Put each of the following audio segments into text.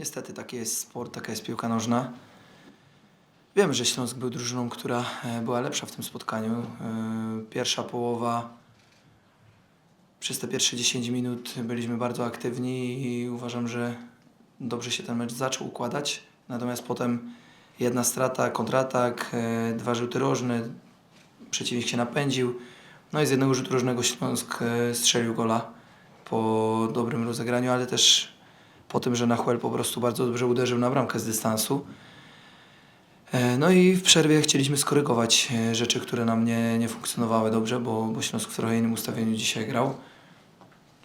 niestety taki jest sport, taka jest piłka nożna. Wiem, że Śląsk był drużyną, która e, była lepsza w tym spotkaniu. E, Pierwsza połowa, przez te pierwsze 10 minut byliśmy bardzo aktywni i uważam, że dobrze się ten mecz zaczął układać. Natomiast potem jedna strata, kontratak, e, dwa rzuty rożne, przeciwnik się napędził. No i z jednego rzutu rożnego Śląsk strzelił gola po dobrym rozegraniu, ale też po tym, że Nahuel po prostu bardzo dobrze uderzył na bramkę z dystansu. E, No i w przerwie chcieliśmy skorygować e, rzeczy, które nam nie, nie funkcjonowały dobrze, bo, bo Śląsk w trochę innym ustawieniu dzisiaj grał.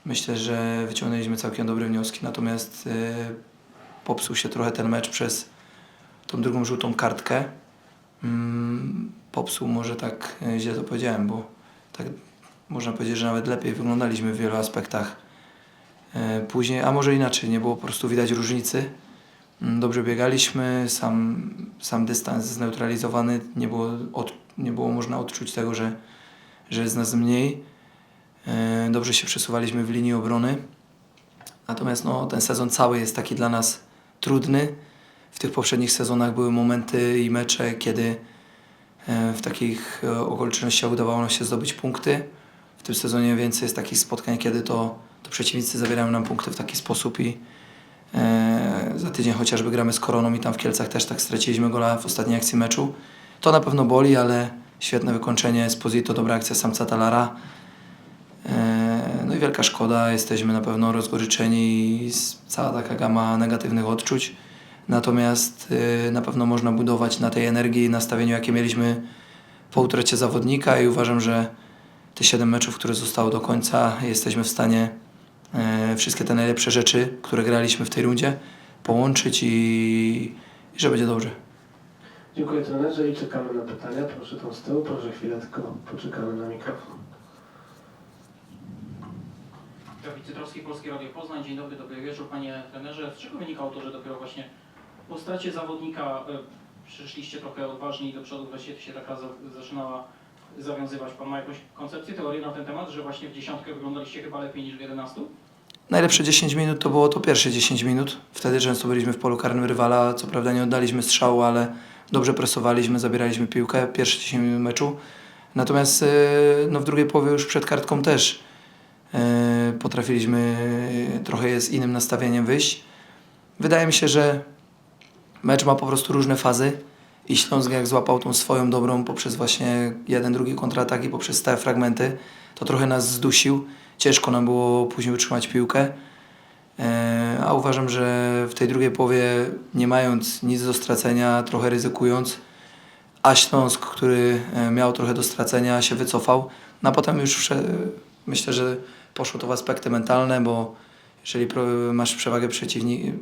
Myślę, że wyciągnęliśmy całkiem dobre wnioski, natomiast e, popsuł się trochę ten mecz przez tą drugą żółtą kartkę. Mm, popsuł może tak źle to powiedziałem, bo tak można powiedzieć, że nawet lepiej wyglądaliśmy w wielu aspektach później, a może inaczej, nie było po prostu widać różnicy. Mm, Dobrze biegaliśmy, sam, sam dystans zneutralizowany, nie było, od, nie było można odczuć tego, że, że jest nas mniej. E, Dobrze się przesuwaliśmy w linii obrony. Natomiast no, ten sezon cały jest taki dla nas trudny. W tych poprzednich sezonach były momenty i mecze, kiedy e, w takich e, okolicznościach udawało nam się zdobyć punkty. W tym sezonie więcej jest takich spotkań, kiedy to, to przeciwnicy zabierają nam punkty w taki sposób i e, za tydzień chociażby gramy z Koroną i tam w Kielcach też tak straciliśmy gola w ostatniej akcji meczu. To na pewno boli, ale świetne wykończenie Esposito, dobra akcja samca Talara. E, No i wielka szkoda, jesteśmy na pewno rozgoryczeni i cała taka gama negatywnych odczuć. Natomiast y, na pewno można budować na tej energii i nastawieniu, jakie mieliśmy po utracie zawodnika i uważam, że te 7 meczów, które zostały do końca, jesteśmy w stanie e, wszystkie te najlepsze rzeczy, które graliśmy w tej rundzie, połączyć i, i że będzie dobrze. Dziękuję trenerze i czekamy na pytania. Proszę tam z tyłu, proszę chwilę tylko poczekamy na mikrofon. Dawid Cytrowski, Polskie Radio Poznań. Dzień dobry, dobry wieczór Panie trenerze. Z czego wynikało to, że dopiero właśnie po stracie zawodnika y, przyszliście trochę odważniej do przodu, właściwie się taka za, zaczynała zawiązywać? Pan ma jakąś koncepcję, teorię na ten temat, że właśnie w dziesiątkę wyglądaliście chyba lepiej niż w 11? Najlepsze 10 minut to było to pierwsze 10 minut. Wtedy często byliśmy w polu karnym rywala. Co prawda nie oddaliśmy strzału, ale dobrze presowaliśmy, zabieraliśmy piłkę. Pierwsze 10 minut meczu. Natomiast e, no, w drugiej połowie już przed kartką też e, potrafiliśmy e, trochę z innym nastawieniem wyjść. Wydaje mi się, że mecz ma po prostu różne fazy i Śląsk jak złapał tą swoją dobrą poprzez właśnie jeden, drugi kontratak i poprzez stałe fragmenty, to trochę nas zdusił. Ciężko nam było później utrzymać piłkę. E, A uważam, że w tej drugiej połowie, nie mając nic do stracenia, trochę ryzykując, a Śląsk, który e, miał trochę do stracenia, się wycofał. No a potem już wsze- myślę, że poszło to w aspekty mentalne, bo jeżeli masz przewagę,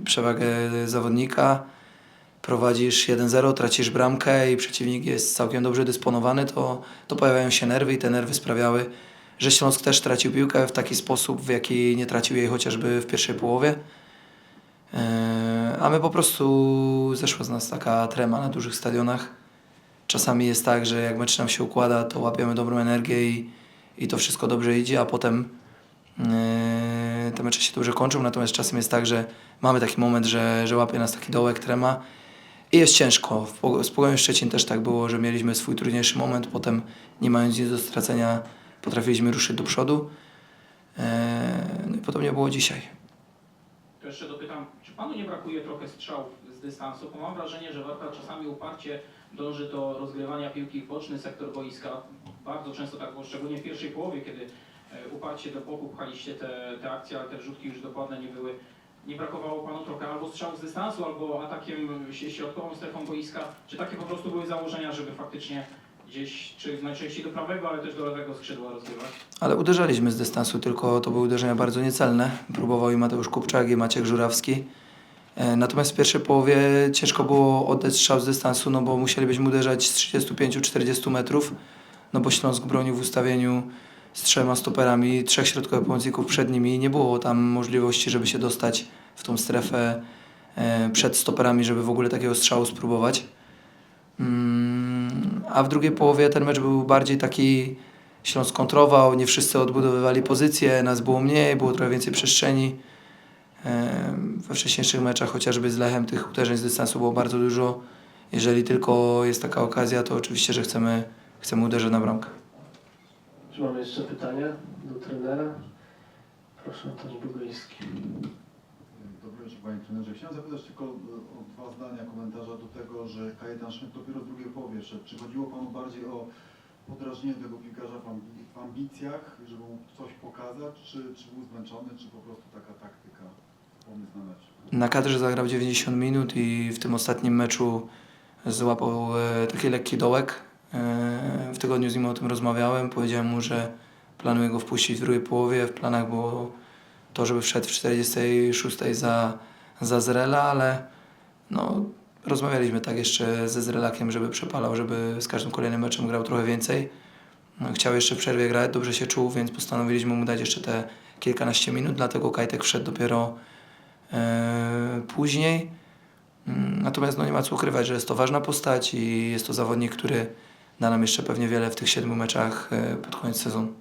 przewagę zawodnika, prowadzisz 1-0, tracisz bramkę i przeciwnik jest całkiem dobrze dysponowany, to, to pojawiają się nerwy i te nerwy sprawiały, że Śląsk też tracił piłkę w taki sposób, w jaki nie tracił jej chociażby w pierwszej połowie. Eee, A my po prostu zeszła z nas taka trema na dużych stadionach. Czasami jest tak, że jak mecz nam się układa, to łapiemy dobrą energię i, i to wszystko dobrze idzie, a potem eee, te mecze się dobrze kończą. Natomiast czasem jest tak, że mamy taki moment, że, że łapie nas taki dołek, trema i jest ciężko. Z Pogonią Szczecin też tak było, że mieliśmy swój trudniejszy moment, potem nie mając nic do stracenia potrafiliśmy ruszyć do przodu. Eee, No i podobnie było dzisiaj. To jeszcze dopytam, czy Panu nie brakuje trochę strzałów z dystansu? Bo mam wrażenie, że Warta czasami uparcie dąży do rozgrywania piłki w boczny sektor boiska. Bardzo często tak było, szczególnie w pierwszej połowie, kiedy e, uparcie do boku pchaliście te, te akcje, ale te wrzutki już dokładne nie były. Nie brakowało Panu trochę albo strzału z dystansu, albo atakiem środkową strefą boiska? Czy takie po prostu były założenia, żeby faktycznie gdzieś, czy najczęściej do prawego, ale też do lewego skrzydła rozgrywać? Ale uderzaliśmy z dystansu, tylko to były uderzenia bardzo niecelne. Próbował i Mateusz Kupczak, i Maciek Żurawski. E, Natomiast w pierwszej połowie ciężko było oddać strzał z dystansu, no bo musielibyśmy uderzać z 35-40 metrów, no bo Śląsk bronił w ustawieniu z trzema stoperami, trzech środkowych pomocników przed nimi. Nie było tam możliwości, żeby się dostać w tą strefę e, przed stoperami, żeby w ogóle takiego strzału spróbować. A w drugiej połowie ten mecz był bardziej taki Śląsk kontrował, nie wszyscy odbudowywali pozycje, nas było mniej, było trochę więcej przestrzeni. We wcześniejszych meczach, chociażby z Lechem, tych uderzeń z dystansu było bardzo dużo. Jeżeli tylko jest taka okazja, to oczywiście, że chcemy, chcemy uderzyć na bramkę. Czy mamy jeszcze pytania do trenera? Proszę, Antoni Bugojski. Dobry wieczór Panie Trenerze. Chciałem zapytać tylko e, o dwa zdania komentarza do tego, że Kajetan Szmyt dopiero w drugiej połowie szedł. Czy chodziło Panu bardziej o podrażnienie tego piłkarza w ambicjach, żeby mu coś pokazać, czy, czy był zmęczony, czy po prostu taka taktyka, pomysł na mecz? Na kadrze zagrał 90 minut i w tym ostatnim meczu złapał e, taki lekki dołek. E, W tygodniu z nim o tym rozmawiałem. Powiedziałem mu, że planuję go wpuścić w drugiej połowie. W planach było to, żeby wszedł w 46 za, za Zrela, ale no, rozmawialiśmy tak jeszcze ze Zrelakiem, żeby przepalał, żeby z każdym kolejnym meczem grał trochę więcej. No, chciał jeszcze w przerwie grać, dobrze się czuł, więc postanowiliśmy mu dać jeszcze te kilkanaście minut, dlatego Kajtek wszedł dopiero e, później. Mm, Natomiast no, nie ma co ukrywać, że jest to ważna postać i jest to zawodnik, który da nam jeszcze pewnie wiele w tych siedmiu meczach e, pod koniec sezonu.